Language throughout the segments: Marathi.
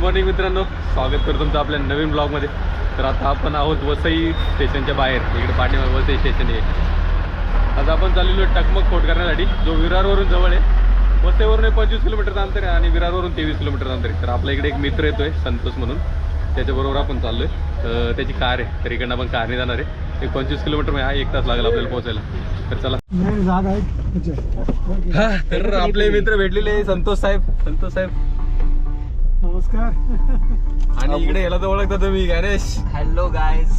मॉर्निंग मित्रांनो स्वागत करतो तुमचं आपल्या नवीन ब्लॉगमध्ये. तर आता आपण आहोत वसई स्टेशनच्या बाहेर. इकडे पाठीमागे वसई स्टेशन आहे. आता आपण चाललेलो आहे टकमक फोट करण्यासाठी जो विरारवरून जवळ आहे. वसईवरून पंचवीस किलोमीटरचं अंतर आहे आणि विरारवरून तेवीस किलोमीटरचं अंतर आहे. तर आपल्या इकडे एक मित्र येतोय संतोष म्हणून. त्याच्याबरोबर आपण चाललोय. तर त्याची कार आहे तर इकडनं आपण कारने जाणार आहे. एक पंचवीस किलोमीटर म्हणजे हा एक तास लागेल आपल्याला पोहोचायला. तर चला. आहे. हा तर आपले मित्र भेटलेले संतोष साहेब. संतोष साहेब. नमस्कार. आणि इकडे याला तर ओळखता तुम्ही गणेश. हॅलो गायज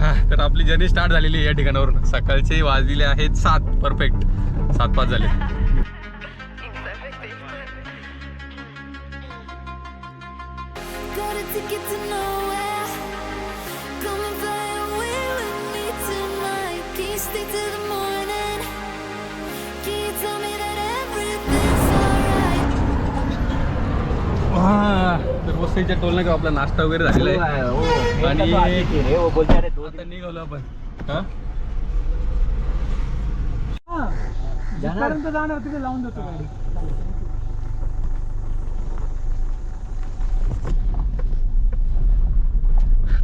हा तर आपली जर्नी स्टार्ट झालेली आहे या ठिकाणावरून. सकाळचे वाजलेले आहेत सात. परफेक्ट सात पाच झाले. Got a ticket to nowhere. Come तर वसईच्या टोलने आपला नाश्ता वगैरे झालेला आहे. आणि- वो बोलते अरे दो आता निघालो आपण. हा? जाणार तिथे लावून देतो गाडी.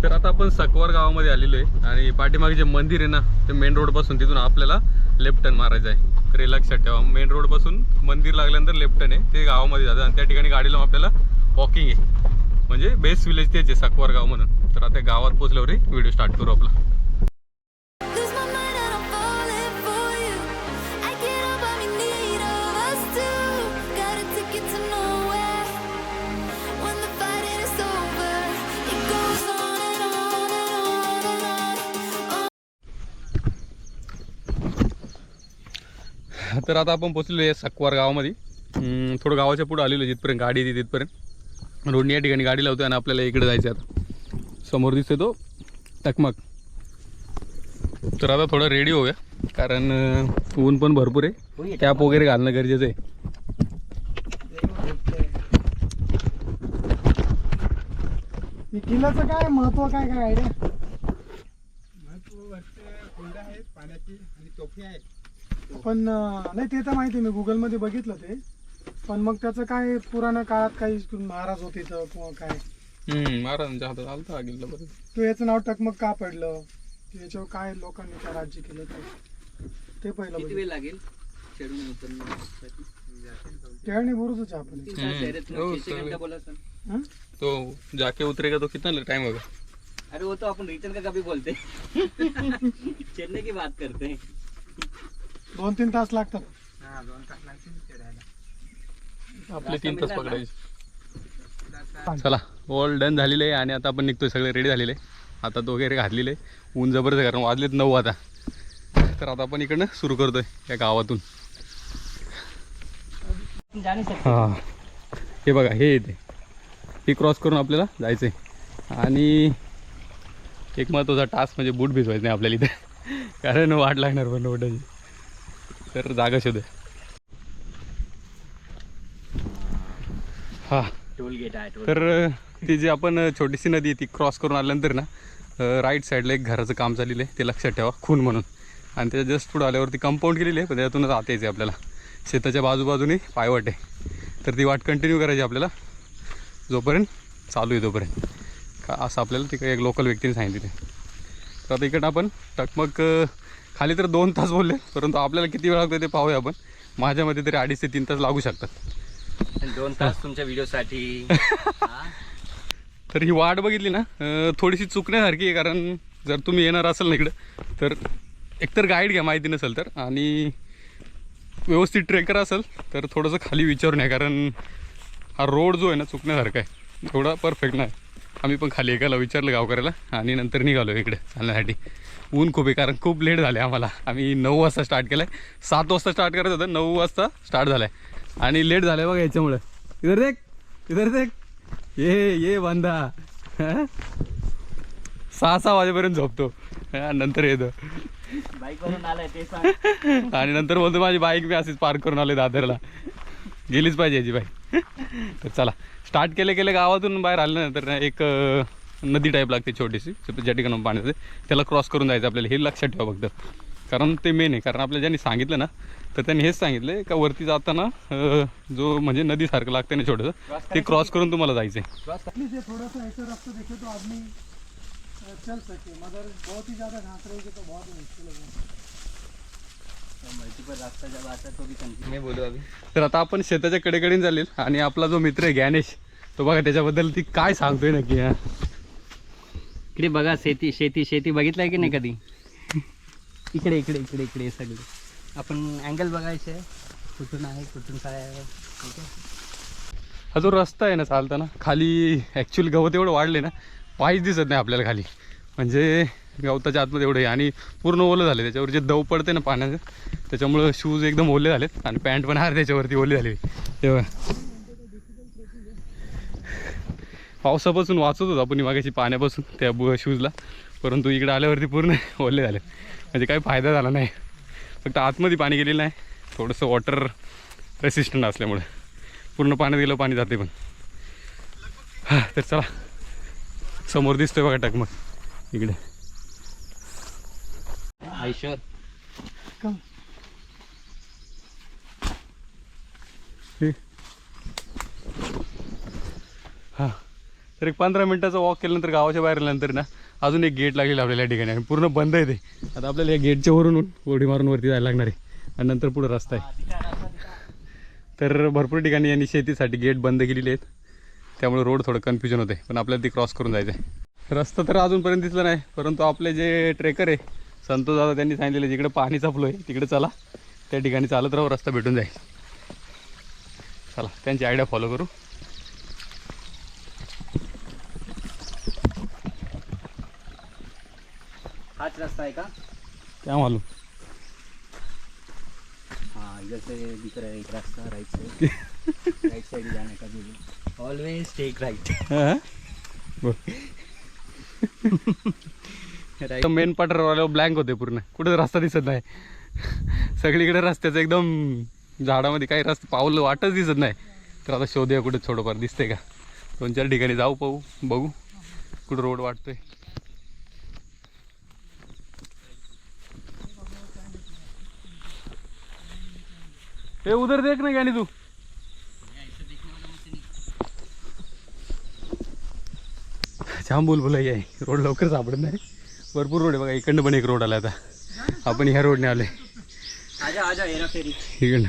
तर आता आपण सकवार गावामध्ये आलेलो आहे आणि पाठीमागे जे मंदिर आहे ना ते मेन रोडपासून तिथून आपल्याला लेफ्ट टर्न मारायचं आहे. तर हे लक्षात ठेवा. मेन रोडपासून मंदिर लागल्यानंतर लेफ्ट टर्न आहे. ते गावामध्ये जातं आणि त्या ठिकाणी गाडीला आपल्याला वॉकिंग आहे म्हणजे बेस्ट विलेज तेच आहे सकवार गाव म्हणून तर आता गावात पोहोचल्यावर व्हिडिओ स्टार्ट करू आपला. तर आता आपण पोचलेलो आहे सकवार गावामध्ये थोडं गावाच्या पुढे आलेलो जिथपर्यंत गाडी येते तिथपर्यंत रोडनी या ठिकाणी गाडी लावतो आणि आपल्याला इकडे जायचं आता. समोर दिसतो तो टकमक. तर आता थोडं रेडी होऊया कारण ऊन पण भरपूर आहे. कॅप वगैरे घालणं गरजेचं आहे. किल्ल्याचं काय महत्त्व काय काय आयडिया पण नाही ते तर माहिती मी गुगलमध्ये बघितलं ते. पण मग त्याचं काय पुराण्या काळात काही महाराज होते इथं किंवा काय? हम्म, महाराजांच्या हातात आलता हा किल्ला बरं. तो याचं नाव टकमक का पडलं? याच्यावर काय लोकांनी काय राज्य केलं ते? ते पहिलं किती बघितलं. वेळ लागेल? चढून उतरण्यासाठी आहे आपण. तीन तास हम्म. हो, किती सगळे. घंटा बोला सर हं? तो जाके उतरेगा तो कितना टाइम होगा? अरे वो तो अपन रिटर्न का कभी बोलते. चढ़ने की बात करते. हैं दोन तीन तास लागतात आपले तीन तास पकडायचे. चला ऑल डन झालेले आहे आणि आता आपण निघतोय सगळे रेडी झालेले. आता तो वगैरे घातलेले. ऊन जबरदस्त कारण वाजलेत नऊ आता. तर आता आपण इकडनं सुरू करतोय या गावातून. हां. हे बघा हे येते हे क्रॉस करून आपल्याला जायचं आहे आणि एक महत्त्वाचा टास्क म्हणजे बूट भिजवायचं नाही आपल्याला इथे. कारण वाट लागणार पण रोडाची तर जागा शोधूया. हां. टोल गेट आहे टोल तर ती जी आपण छोटीशी नदी आहे ती क्रॉस करून आल्यानंतर ना राईट साईडला एक घराचं काम चाललेलं आहे ते लक्षात ठेवा खून म्हणून. आणि त्याच्या जस्ट पुढं आल्यावरती कंपाऊंड केलेली आहे पण त्यातूनच आत यायचं आहे आपल्याला. शेताच्या बाजूबाजूने पायवाट आहे. तर ती वाट कंटिन्यू करायची आपल्याला. जोपर्यंत चालू आहे तोपर्यंत. का असं आपल्याला तिकडे एक लोकल व्यक्तीने सांगितले तर आता इकडं आपण टकमक खाली तर दोन तास बोलले परंतु आपल्याला किती वेळ लागतो ते पाहूया आपण. माझ्यामध्ये तरी अडीच ते तीन तास लागू शकतात. दोन तास तुमच्या व्हिडिओसाठी. तर ही वाट बघितली ना थोडीशी चुकण्यासारखी आहे कारण जर तुम्ही येणार असाल ना इकडं तर एकतर गाईड घ्या माहिती नसेल तर. आणि व्यवस्थित ट्रेकर असेल तर थोडंसं खाली विचारू नये कारण हा रोड जो आहे ना चुकण्यासारखा आहे. थोडा परफेक्ट नाही. आम्ही पण खाली एकाला विचारलं गावकऱ्याला आणि नंतर निघालो इकडे चालण्यासाठी. ऊन खूप आहे कारण खूप लेट झाले आम्हाला. आम्ही नऊ वाजता स्टार्ट केलं आहे सात वाजता स्टार्ट करायचं होतं नऊ वाजता स्टार्ट झालं आहे आणि लेट झालं बघा याच्यामुळं. इधर देख इधर देख. ये ये बंदा. सहा सहा वाजेपर्यंत झोपतो. नंतर येतो. आणि नंतर बोलतो माझी बाईक मी अशीच पार्क करून आले दादरला. गेलीच पाहिजे याची बाईक तर चला. स्टार्ट केले केले गावातून बाहेर आलं ना तर एक नदी टाईप लागते छोटीशी. ज्या ठिकाणी पाणी त्याला क्रॉस करून जायचं आपल्याला. हे लक्षात ठेवा फक्त. कारण ते मेन आहे. कारण आपल्या ज्यांनी सांगितलं ना तर त्यांनी हेच सांगितलं का वरती जाताना जो म्हणजे नदीसारखं लागतं ना छोटंसं ते क्रॉस करून तुम्हाला जायचं आहे तर आता आपण शेताच्या कडेकडे चालेल आणि आपला जो मित्र आहे ज्ञानेश तो बघा त्याच्याबद्दल ती काय सांगतोय नक्की इकडे बघा शेती शेती शेती बघितलंय की नाही कधी? इकडे इकडे इकडे इकडे सगळे. आपण अँगल बघायचे कुठून आहे कुठून काय आहे हा जो रस्ता आहे ना चालताना खाली ॲक्च्युअली गवत एवढं वाढले ना पायच दिसत नाही आपल्याला खाली. म्हणजे गवताच्या आतमध्ये एवढं आहे आणि पूर्ण ओलं झाले त्याच्यावर जे दव पडते ना पाण्याचं. त्याच्यामुळं शूज एकदम ओले झालेत. आणि पॅन्ट पण हार त्याच्यावरती ओले झाले. तेव्हा पावसापासून वाचत होतो आपण मागाशी पाण्यापासून त्या शूजला परंतु इकडे आल्यावरती पूर्ण ओले झाले. म्हणजे काही फायदा झाला नाही. फक्त आतमध्ये पाणी गेलेलं आहे. थोडंसं वॉटर रेसिस्टंट असल्यामुळे. पूर्ण पाण्यात गेलं पाणी जाते पण. हा तर चला. समोर दिसतोय बघा टकमक इकडे. आयशर कम हे. हा. तर एक पंधरा मिनटाचा वॉक केल्यानंतर गावाच्या बाहेर आल्यानंतर ना अजून एक गेट लागलेलं आपल्याला या ठिकाणी. आणि पूर्ण बंद आहे ते. आता आपल्याला या गेटच्या वरून उडी मारून वरती जायला लागणार आहे. आणि नंतर पुढे रस्ता आहे. तर भरपूर ठिकाणी यांनी शेतीसाठी गेट बंद केलेले आहेत. त्यामुळे रोड थोडं कन्फ्युजन होते पण आपल्याला ती क्रॉस करून जायचं आहे रस्ता तर अजूनपर्यंत दिसला नाही. परंतु आपले जे ट्रेकर आहे संतोष दादा त्यांनी सांगितलेलं जिकडे पाणी चापलो आहे तिकडे चला. त्या ठिकाणी चालत राहू रस्ता भेटून जाईल. चला त्यांची आयडिया फॉलो करू. हाच रस्ता आहे का? क्या मालूम. हाँ रहा है एक रास्ता राइट साइड राइट साइड जाने का भी ऑलवेज टेक? बोल. राइट मेन पठारावर ब्लँक होते पूर्ण. कुठे रस्ता दिसत नाही. सगळीकडे रस्त्याचं एकदम झाडामध्ये काही रस्ता पाऊल वाटच दिसत नाही. तर आता शोधूया कुठे थोडंफार दिसतंय का. दोन चार ठिकाणी जाऊ पाहू बघू. कुठं रोड वाटतोय. हे उधर देख ना ज्ञानी तू. जाम बुलबुलाई आहे रोड लवकर सापडत नाही. भरपूर रोड आहे बघा. इकडनं पण एक रोड आला आता. आपण ह्या रोडने आलोय. आजा आजा हेरा फेरी. इकडनं.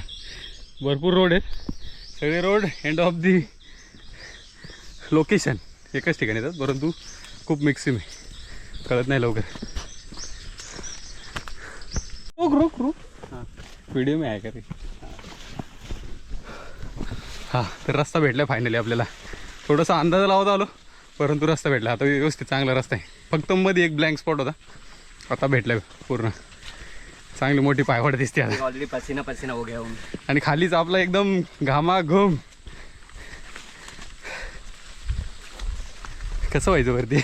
भरपूर रोड आहेत. सगळे road end of the location एकच ठिकाणी येतात. परंतु खूप मिक्सिम आहे. कळत नाही लवकर. रोक रोक रोक. हां. व्हिडिओ मी आहे का रे? हां तर रस्ता भेटला फायनली आपल्याला. थोडासा अंदाज लावत आलो परंतु रस्ता भेटला. आता व्यवस्थित चांगला रस्ता आहे. फक्त मध्ये एक ब्लँक स्पॉट होता. आता भेटला पूर्ण. चांगली मोठी पायवाट दिसते आता. ऑलरेडी पसीना पसीना हो गया हूँ आणि खालीच आपला एकदम घामाघूम. कसं व्हायचं वरती?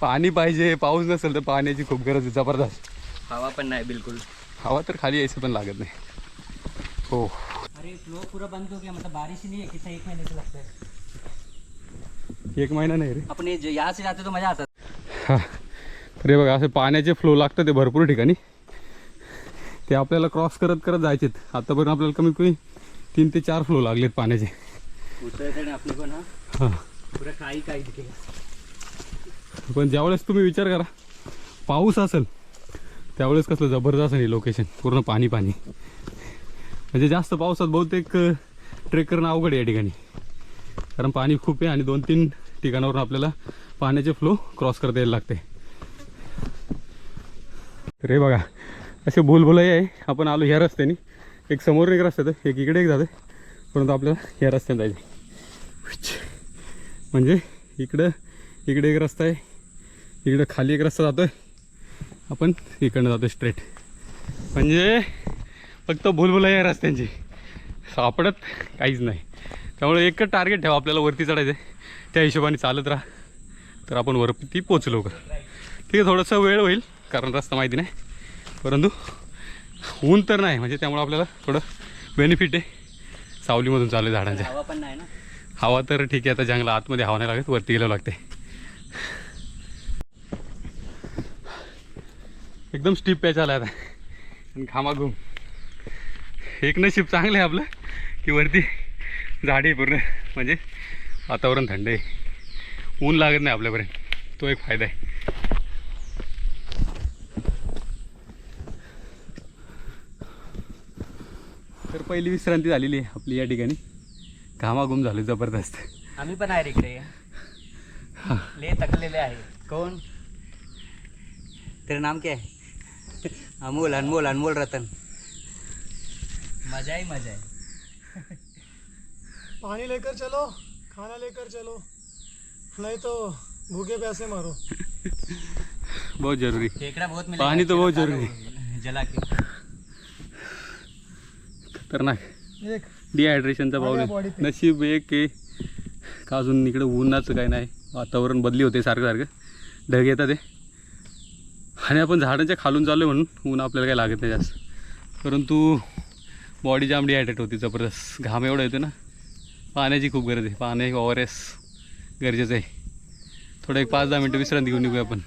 पाणी पाहिजे पाऊस नसेल तर पाण्याची खूप गरज आहे जबरदस्त. हवा पण नाही बिल्कुल. हवा तर खाली यायचं पण लागत नाही. हो. फ्लो पूरा बंद हो गया मतलब बारिश ही नहीं है कितना एक महीने से लगता है एक महिना नाही रे. अपन ये जो यहाँ से जाते तो मजा आता हा. तर हे बघा असे पाण्याचे फ्लो लागतं ते भरपूर ठिकाणी. ते आपल्याला क्रॉस करत करत जायचेत. आतापर्यंत आपल्याला कमीत कमी तीन ते चार फ्लो लागलेत पाण्याचे. हां? पूरा पण ज्यावेळेस तुम्ही विचार करा पाऊस असेल त्यावेळेस कसलं जबरदस्त आहे लोकेशन पूर्ण पाणी पाणी. म्हणजे जास्त पावसात बहुतेक ट्रेक करणं अवघड आहे या ठिकाणी. कारण पाणी खूप आहे आणि दोन तीन ठिकाणावरून आपल्याला पाण्याचे फ्लो क्रॉस करता यायला लागते तर हे बघा असे भूलभुलाई आहे. आपण आलो ह्या रस्त्याने. एक समोरून एक रस्त्यात आहे, एक इकडे एक जाते परंतु आपल्याला ह्या रस्त्याने जायचं म्हणजे इकडं इकडे एक रस्ता आहे. इकडं खाली एक रस्ता जातोय. आपण इकडनं जातो स्ट्रेट म्हणजे फक्त भुलभुला या रस्त्यांची. सापडत काहीच नाही. त्यामुळे एकच टार्गेट ठेवा आपल्याला वरती चढायचं आहे त्या हिशोबाने चालत राहा. तर आपण वरती पोचू लवकर ठीक आहे थोडंसं वेळ होईल कारण रस्ता माहिती नाही. परंतु ऊन तर नाही म्हणजे त्यामुळे आपल्याला थोडं बेनिफिट आहे. सावलीमधून चालू आहे झाडांच्या हवा पण नाही ना? हवा तर ठीक आहे आता जंगला आतमध्ये हवा नाही लागत वरती गेलं लागते. एकदम स्टीप पॅच आला आता. आणि घामाघूम. एक नशीब चांगलं आहे आपलं की वरती झाडी पूर्ण म्हणजे वातावरण थंड आहे. ऊन लागत नाही आपल्यापर्यंत. तो एक फायदा आहे. तर पहिली विश्रांती झालेली आहे आपली या ठिकाणी. घामाघूम झालो जबरदस्त. आम्ही पण आहे इकडे. ले तकलेले आहे. कोण? तेरा नाम क्या? अमोल अनमोल अनमोल रतन. मजा ही मजा है पानी लेकर चलो खाना लेकर चलो. नहीं तो भूखे प्यासे मारो. बहुत जरूरी. केकड़ा बहुत मिलेगा पानी तो बहुत जरूरी. जला के. खतरनाक. एक. डिहायड्रेशनचा प्रॉब्लेम. नशीब एक आहे का अजून इकडे उन्हाचं काय नाही. वातावरण बदली होते सारखं सारखं. ढग येतात ते. आणि आपण झाडांच्या खालून चाललो आहे म्हणून ऊन आपल्याला काही लागत नाही जास्त. परंतु बॉडी जाम डिहायड्रेट होती जबरदस्त. घाम एवढा येतो ना. पाण्याची खूप गरज आहे. पाणी ओवर एस गरजेचं आहे. थोडं एक पाच दहा मिनटं विश्रांती घेऊन निघूया आपण.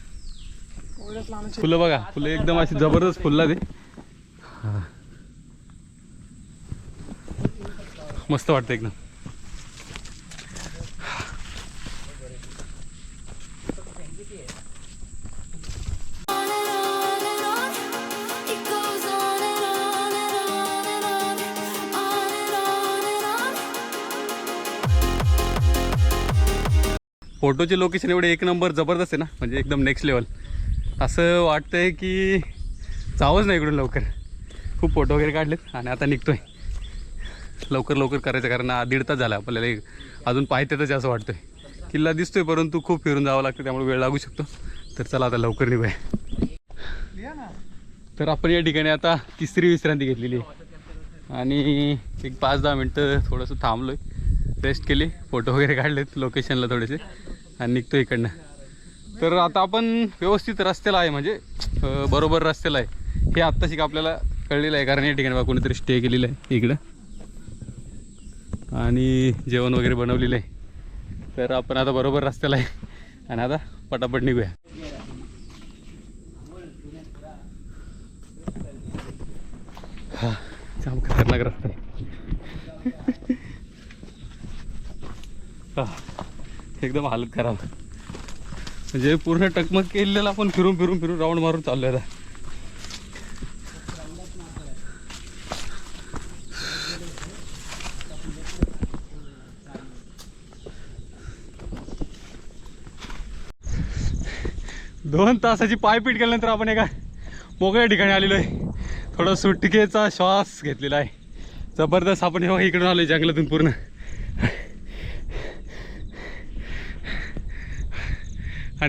फुलं बघा फुलं एकदम अशी जबरदस्त फुलला ते मस्त वाटतं एकदम. फोटोचे लोकेशन एवढे एक नंबर जबरदस्त आहे ना? म्हणजे एकदम नेक्स्ट लेवल असं वाटतंय की जावंच नाही इकडून लवकर. खूप फोटो वगैरे काढलेत आणि आता निघतोय. लवकर लवकर करायचं कारण दीड तास झाला. आपल्याला एक अजून पाहतेच असं वाटतंय. किल्ला दिसतोय परंतु खूप फिरून जावं लागतं त्यामुळे वेळ लागू शकतो. तर चला आता लवकर निघूया. तर आपण या ठिकाणी आता तिसरी विश्रांती घेतलेली आहे. आणि एक पाच दहा मिनटं थोडंसं थांबलो आहे रेस्ट केली. फोटो वगैरे काढलेत लोकेशनला थोडेसे. आणि निघतो इकडनं. तर आता आपण व्यवस्थित रस्त्याला आहे म्हणजे बरोबर रस्त्याला आहे. हे आत्ताशी का आपल्याला कळलेलं आहे कारण या ठिकाणी बा कोणीतरी स्टे केलेलं आहे इकडं. आणि जेवण वगैरे बनवलेलं आहे. तर आपण आता बरोबर रस्त्याला आहे. आणि आता पटापट निघूया. हा जाम खतरनाक रस्ता आहे. हा, एकदम हालत खराब. म्हणजे पूर्ण टकमक केलेलं आपण फिरून फिरून फिरून राऊंड मारून चाललोय दोन तासाची पायपीट केल्यानंतर आपण एका मोकळ्या ठिकाणी आलेलो आहे थोडा सुटकेचा श्वास घेतलेला आहे. जबरदस्त आपण हे इकडून आलो जंगलातून पूर्ण.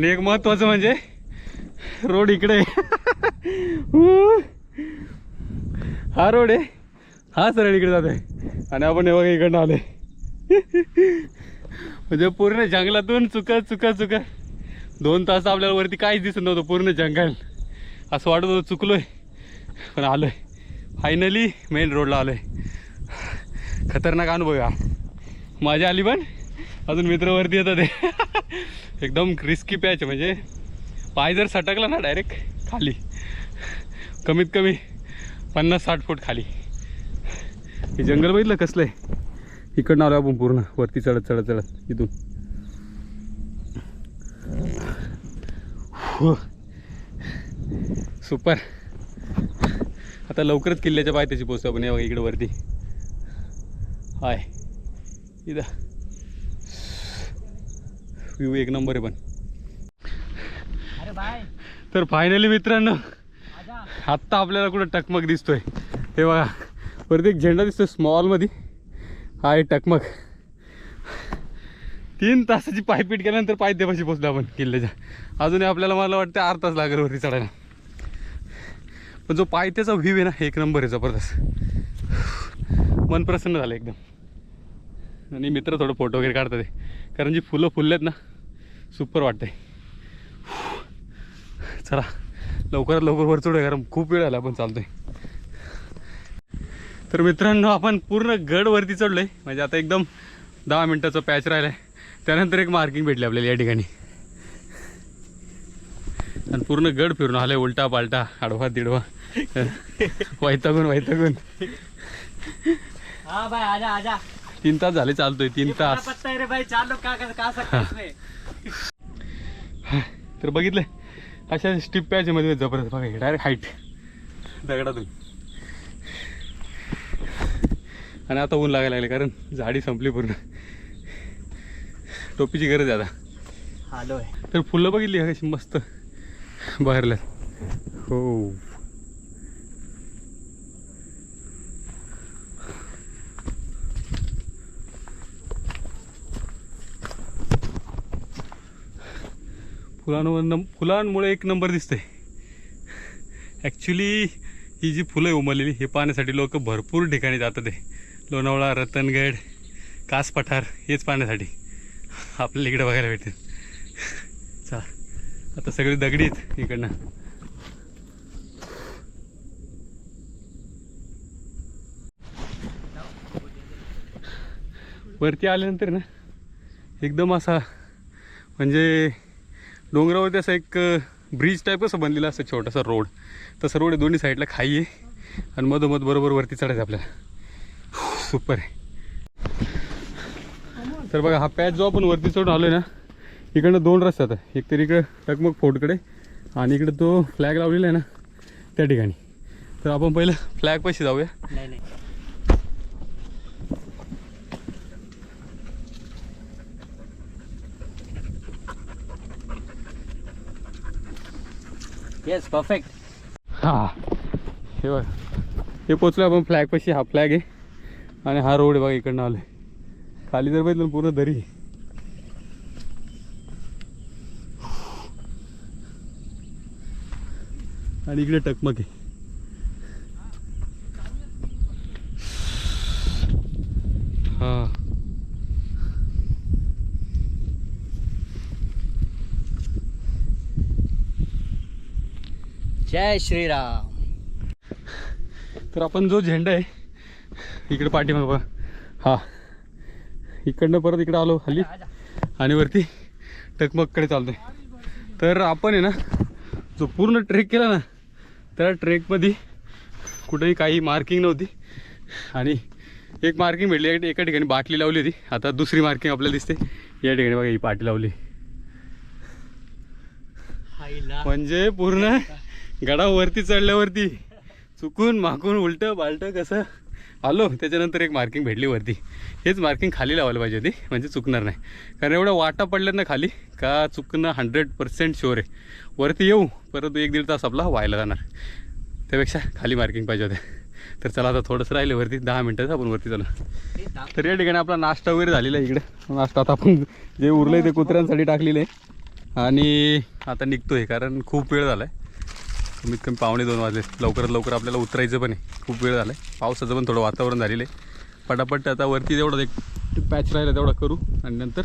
आणि एक महत्वाचं म्हणजे रोड इकडे हा रोड आहे. हा सरळ इकडे जातोय. आणि आपण हे बघा इकडनं आले म्हणजे पूर्ण जंगलातून चुकत चुकत चुकत दोन तास आपल्याला वरती काहीच दिसत नव्हतं पूर्ण जंगल. असं वाटत होतं चुकलोय. पण आलोय. फायनली मेन रोडला आलोय. खतरनाक अनुभव हा. मजा आली पण. अजून मित्र वरती येतात ते. एकदम रिस्की पॅच म्हणजे. पाय जर सटकला ना डायरेक्ट खाली. कमीत कमी पन्नास साठ फूट खाली. हे जंगल बघितलं कसलं आहे? इकडनं आलो आपण पूर्ण वरती चढत चढत चढत इथून. हो. सुपर आता लवकरच किल्ल्याच्या पायथ्याशी पोचतो आपण. या इकडं इकडे वरती. हाय. इथं. व्ह्यू एक नंबर आहे पण. तर फायनली मित्रांनो आत्ता आपल्याला कुठं टकमक दिसतोय. हे बघा परत एक झेंडा दिसतोय स्मॉलमध्ये हा आहे टकमक. तीन तासाची पायपीट केल्यानंतर पायथ्यापाशी पोचलो आपण किल्ल्याच्या. अजूनही आपल्याला मला वाटतं अर्धा तास लागेल वरती चढायला. पण जो पायथ्याचा व्ह्यू आहे ना एक नंबर आहे जबरदस्त. मन प्रसन्न झालं एकदम. आणि मित्र थोडं फोटो वगैरे काढतात कारण जी फुलं फुललेत ना सुपर वाटतंय. चला लवकरात लवकर वर चढूया कारण खूप वेळ आला पण चालतोय. तर मित्रांनो आपण पूर्ण गड वरती चढलोय. म्हणजे आता एकदम दहा मिनटाचं पॅच राहिलाय. त्यानंतर एक मार्किंग भेटली आपल्याला या ठिकाणी. आणि पूर्ण गड फिरून आले उलटा पालटा आडवा तिडवा वैतागून वैतागून. हा बाय आजा आजा. तीन तास झाले चालतोय तीन तास. पत्ता है रे भाई चार लोग का का सकते हैं इसमें तर बघितलं अशा स्टिप पॅच मध्ये जबरदस्त बघा डायरेक्ट हाईट दगडातून. आणि आता ऊन लागायला लागले कारण झाडी संपली पूर्ण. टोपीची गरज आहे आता. हालो है तर फुलं बघितली का कशी मस्त बहरल्यात? हो. फुलांवर नम फुलांमुळे एक नंबर दिसते ॲक्च्युली ही जी फुलं आहे उमललेली हे पाहण्यासाठी लोक भरपूर ठिकाणी जातात आहे. लोणावळा रतनगड कास पठार हेच पाहण्यासाठी. आपल्याला इकडे बघायला भेटेल. चला आता सगळी दगडी आहेत इकडनं. वरती आल्यानंतर ना एकदम असा म्हणजे डोंगरावरती असं एक ब्रिज टाईप असं बनलेलं असं छोटासा रोड तसं रोड आहे दोन्ही साईडला खाई आहे. आणि मधोमध बरोबर वरती चढायचं आपल्याला. सुपर आहे. तर बघा हा पॅच जो आपण वरती चढून आलो आहे ना इकडनं दोन रस्ते आता एक तर इकडं टकमक फोर्टकडे आणि इकडं तो फ्लॅग लावलेला आहे ना त्या ठिकाणी. तर आपण पहिलं फ्लॅग पैसे जाऊया. येस परफेक्ट हा. हे बघ. हे पोचलो आपण फ्लॅग पशी. हा फ्लॅग आहे. आणि हा रोड आहे बघा इकडनं आलोय. खाली जर बघितलं पूर्ण दरी. आणि इकडे टकमक आहे हा जय श्री राम तर आपण जो झेंडा आहे इकडे पाठीमाग बघा. हा. इकडनं परत इकडं आलो खाली आणि वरती टकमककडे चालतोय. तर आपण आहे ना जो पूर्ण ट्रेक केला ना त्या ट्रेकमध्ये कुठेही काही मार्किंग नव्हती. आणि एक मार्किंग भेटली एक- ठिकाणी बाटली लावली होती. आता दुसरी मार्किंग आपल्याला दिसते. या ठिकाणी बघा ही पाटी लावली. म्हणजे पूर्ण गडावरती चढल्यावरती चुकून माकून उलटं बालटं कसं आलो त्याच्यानंतर एक मार्किंग भेटली वरती. हेच मार्किंग खाली लावायला पाहिजे होती म्हणजे चुकणार नाही. कारण एवढं वाटा पडल्यात ना खाली का चुकणं हंड्रेड पर्सेंट शुअर आहे. वरती येऊ परत एक दीड तास आपला व्हायला जाणार. त्यापेक्षा खाली मार्किंग पाहिजे होते तर चला आता थोडंसं राहिलं वरती दहा मिनटाचं आपण वरती चला. तर या ठिकाणी आपला नाश्ता वगैरे झालेला आहे इकडे. नाश्ता आता आपण जे उरलं आहे ते कुत्र्यांसाठी टाकलेलं आहे. आणि आता निघतो आहे कारण खूप वेळ झाला आहे कमीत कमी पावणे दोन वाजले. लवकरात लवकर आपल्याला उतरायचं पण आहे. खूप वेळ झाला आहे पावसाचं पण थोडं वातावरण झालेलं आहे. पटापट आता वरती तेवढं एक पॅच राहिला तेवढा करू आणि नंतर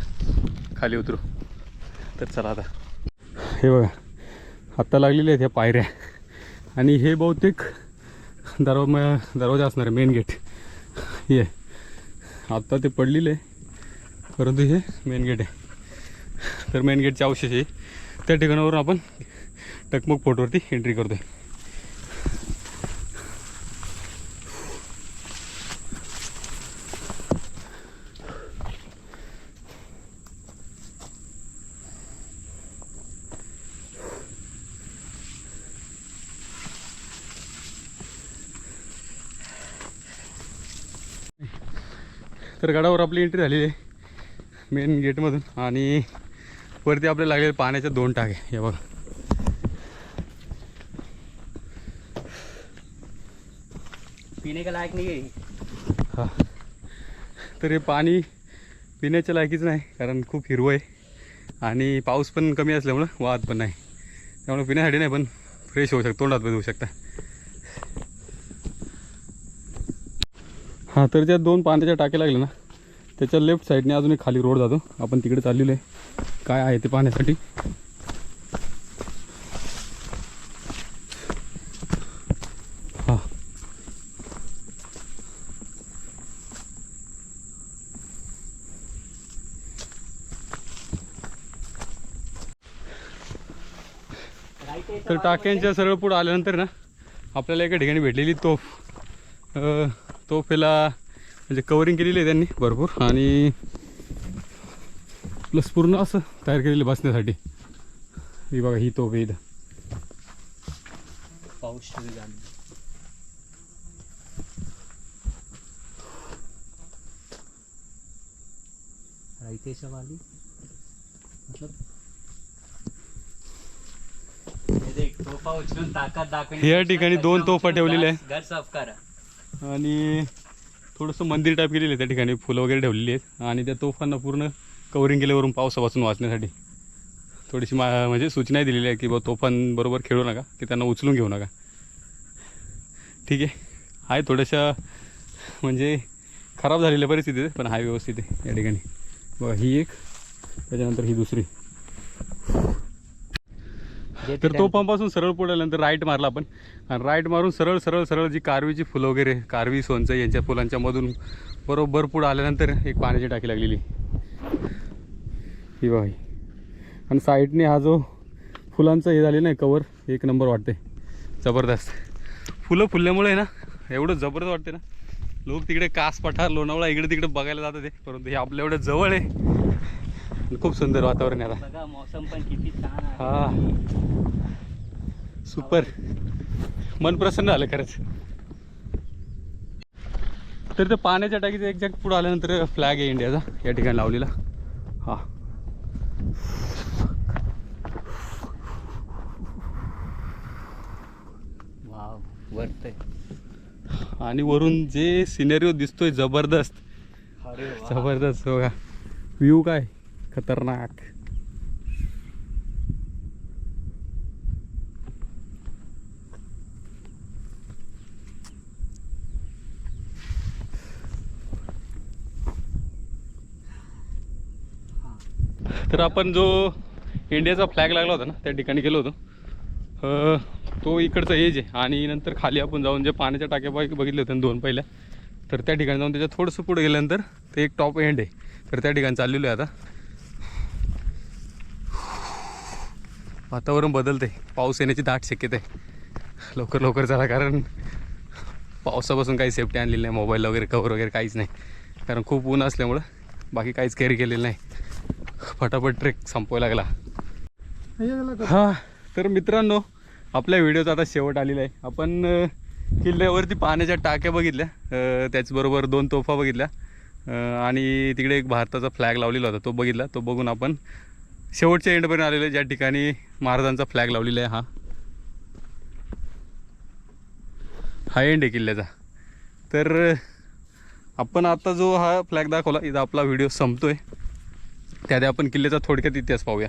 खाली उतरू. तर चला आता. हे बघा. आत्ता लागलेले आहेत ह्या पायऱ्या. आणि हे बहुतेक दरवा दरवाजा असणार आहे मेन गेट हे. आत्ता ते पडलेलं आहे. परंतु हे मेन गेट आहे. तर मेन गेटचे अवशेष आहे. त्या ठिकाणावरून आपण टकमक फोटोवरती एंट्री करतोय. तर गडावर आपली एंट्री झालेली आहे. मेन गेटमधून आणि वरती आपल्याला लागलेले पाण्याच्या दोन टाके. हे बघा पीने का लायक नाही हा. तर हे पाणी पिण्याच्या लायकीच नाही कारण खूप हिरवं आहे. आणि पाऊस पण कमी असल्यामुळं वाहत पण नाही. त्यामुळे पिण्यासाठी नाही पण फ्रेश होऊ शकतो तोंडात होऊ शकता. हां तर ज्या दोन पाण्याच्या टाक्या लागल्या ना. त्याच्या लेफ्ट साईडने अजून एक खाली रोड जातो. आपण तिकडे चाललेलो आहे. काय आहे ते पाहण्यासाठी हां तर टाक्यांच्या सरळ पुढं आल्यानंतर ना आपल्याला एका ठिकाणी भेटलेली तोफ. तोफेला म्हणजे कवरिंग केलेली आहे त्यांनी भरपूर आणि प्लस पूर्ण असं तयार केलेली बसण्यासाठी. ही बघा ही तोफ आहे इथं. पाऊस रायतेच्या वाली मतलब हे देख, तोफा उचलून ताकद या ठिकाणी दोन तोफा ठेवलेल्या आहे. घर साफ करा. आणि थोडंसं मंदिर टाईप केलेलं आहे त्या ठिकाणी फुलं वगैरे ठेवलेली आहेत. आणि त्या तोफांना पूर्ण कवरिंग केल्यावरून पावसापासून वाचण्यासाठी. थोडीशी मा म्हणजे सूचनाही दिलेली आहे की बा तोफांबरोबर खेळू नका की त्यांना उचलून घेऊ नका. ठीक आहे. आहे थोड्याशा म्हणजे खराब झालेल्या परिस्थिती पण आहे व्यवस्थित आहे या ठिकाणी. बघा ही एक त्याच्यानंतर ही दुसरी. तर ते तोफांपासून सरळ पुढे आल्यानंतर राईट मारला आपण. आणि राईट मारून सरळ सरळ सरळ जी कारवीची फुलं वगैरे कारवी सोनचं यांच्या फुलांच्या मधून बरोबर पुढं आल्यानंतर एक पाण्याची टाकी लागलेली. ही बाई. आणि साईडने हा जो फुलांचं हे झाले नाही कवर एक नंबर वाटते जबरदस्त. फुलं फुलल्यामुळे ना एवढं जबरदस्त वाटते ना. लोक तिकडे कास पठार लोणावळा इकडे तिकडे बघायला जातात ते. परंतु हे आपल्या एवढं जवळ आहे. खूप सुंदर वातावरण आहे आता. मौसम पण किती छान हा. सुपर. मन प्रसन्न झालं खरंच. तर ते पाण्याच्या टाकीचं एक्झॅक्ट पुढं आल्यानंतर फ्लॅग आहे इंडियाचा या ठिकाणी लावलेला. हा. वाव वरतय. आणि वरून जे सिनेरिओ दिसतोय जबरदस्त. जबरदस्त बघा. व्ह्यू काय? खतरनाक. तर आपण जो इंडियाचा फ्लॅग लागला होता ना त्या ठिकाणी गेलो होतो. तो इकडचा एज आहे आणि नंतर खाली आपण जाऊन जे पाण्याच्या टाक्या बघितले होते दोन पहिल्या तर त्या ठिकाणी जाऊन त्याच्या थोडंसं पुढे गेल्यानंतर ते एक टॉप एंड आहे. तर त्या ठिकाणी चाललेलो आहे आता. वातावरण बदलते पाऊस येण्याची दाट शक्यता आहे लवकर लवकर चला कारण पावसापासून काही सेफ्टी आणलेली नाही. मोबाईल वगैरे कवर वगैरे काहीच नाही. कारण खूप ऊन असल्यामुळं बाकी काहीच कॅरी केलेलं नाही. फटाफट ट्रेक संपवायला लागला. हां तर मित्रांनो आपल्या व्हिडिओचा आता शेवट आलेला आहे. आपण किल्ल्यावरती पाण्याच्या टाक्या बघितल्या. त्याचबरोबर दोन तोफा बघितल्या. आणि तिकडे एक भारताचा फ्लॅग लावलेला होता. तो बघितला. तो बघून आपण शेवटच्या एंडपर्यंत आलेलं ज्या ठिकाणी महाराजांचा फ्लॅग लावलेला आहे हा. हा एंड आहे किल्ल्याचा. तर आपण आता जो हा फ्लॅग दाखवला इथं आपला व्हिडिओ संपतो आहे त्याआधी आपण किल्ल्याचा थोडक्यात इतिहास पाहूया.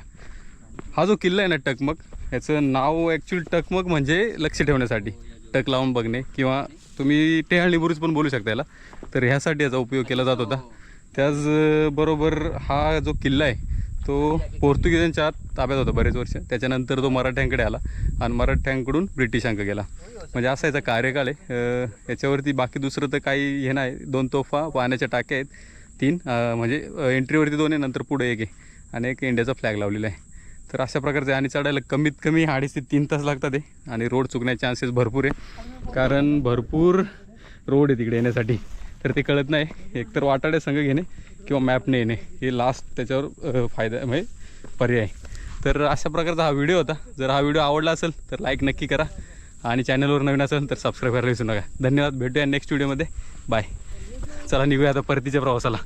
हा जो किल्ला आहे ना टकमक याचं नाव ॲक्च्युली टकमक म्हणजे लक्ष ठेवण्यासाठी. टक लावून बघणे किंवा तुम्ही टेहाळणी बुरुज पण बोलू शकता याला. तर ह्यासाठी याचा उपयोग केला जात होता. त्याचबरोबर हा जो किल्ला आहे तो पोर्तुगीजांच्या ताब्यात होता बरेच वर्ष. त्याच्यानंतर तो मराठ्यांकडे आला आणि मराठ्यांकडून ब्रिटिशांक गेला. म्हणजे असा याचा कार्यकाळ आहे. याच्यावरती बाकी दुसरं तर काही हे नाही. दोन तोफा पाण्याच्या टाक्या आहेत. तीन म्हणजे एंट्रीवरती दोन आहे नंतर पुढे एक आहे. आणि एक इंडियाचा फ्लॅग लावलेला आहे. तर अशा प्रकारचे आणि चढायला कमीत कमी अडीच ते तीन तास लागतात आहे आणि रोड चुकण्याचे चान्सेस भरपूर आहे. कारण भरपूर रोड आहे तिकडे येण्यासाठी. तर ते कळत नाही. एकतर वाटाडे संघ घेणे किंवा मॅपने येणे हे लास्ट त्याच्यावर फायदा म्हणजे पर्याय तर अशा प्रकारचा हा व्हिडिओ होता. जर हा व्हिडिओ आवडला असेल तर लाईक नक्की करा. आणि चॅनलवर नवीन असेल तर सबस्क्राईब करायला विसरू नका. धन्यवाद. भेटूया नेक्स्ट व्हिडिओमध्ये बाय चला निघूया आता परतीच्या प्रवासाला.